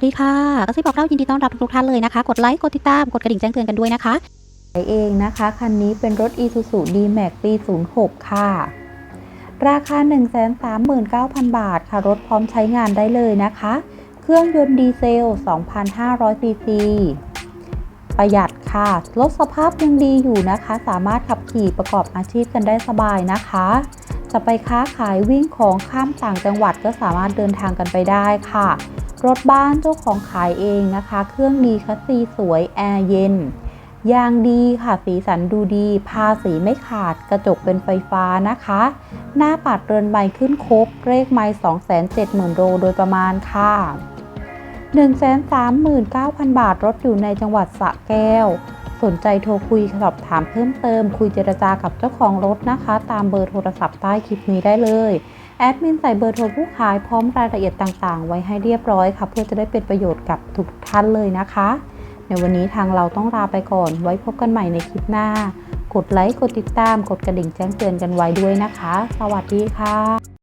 วัสดีค่ะก็ซิบบอกเล่ายินดีต้อนรับทุกท่านเลยนะคะ กดไลค์กดติดตามกดกระดิ่งแจ้งเตือนกันด้วยนะคะเองนะคะคันนี้เป็นรถ Isuzu D-Max ปี 06 ค่ะ ราคา 139,000 บาทค่ะ รถพร้อมใช้งานได้เลยนะคะ เครื่องยนต์ดีเซล 2,500 ซีซี ประหยัดค่ะ รถสภาพยังดีอยู่นะคะ สามารถขับขี่ประกอบอาชีพกันได้สบายนะคะ จะไปค้าขายวิ่งของข้ามต่างจังหวัดก็สามารถเดินทางกันไปได้ค่ะ รถบ้านเจ้าของขายเองนะคะ เครื่องดีคัสซีสวยแอร์เย็นยางดีค่ะสีสันดูดีภาษีไม่ขาดกระจกเป็นไฟฟ้านะคะ หน้าปัดเรือนใบขึ้นครบเลขไม้270,000 โลโดยประมาณค่ะ 139,000 บาทรถอยู่ในจังหวัดสระแก้ว สนใจโทรคุยสอบถามเพิ่มเติม คุยเจรจากับเจ้าของรถนะคะ ตามเบอร์โทรศัพท์ใต้คลิปนี้ได้เลย แอดมินใส่เบอร์โทรผู้ขายพร้อมรายละเอียดต่างๆ ไว้ให้เรียบร้อยค่ะ เพื่อจะได้เป็นประโยชน์กับทุกท่านเลยนะคะ ในวันนี้ทางเราต้องลาไปก่อน ไว้พบกันใหม่ในคลิปหน้า กดไลค์ กดติดตาม กดกระดิ่งแจ้งเตือนกันไว้ด้วยนะคะ สวัสดีค่ะ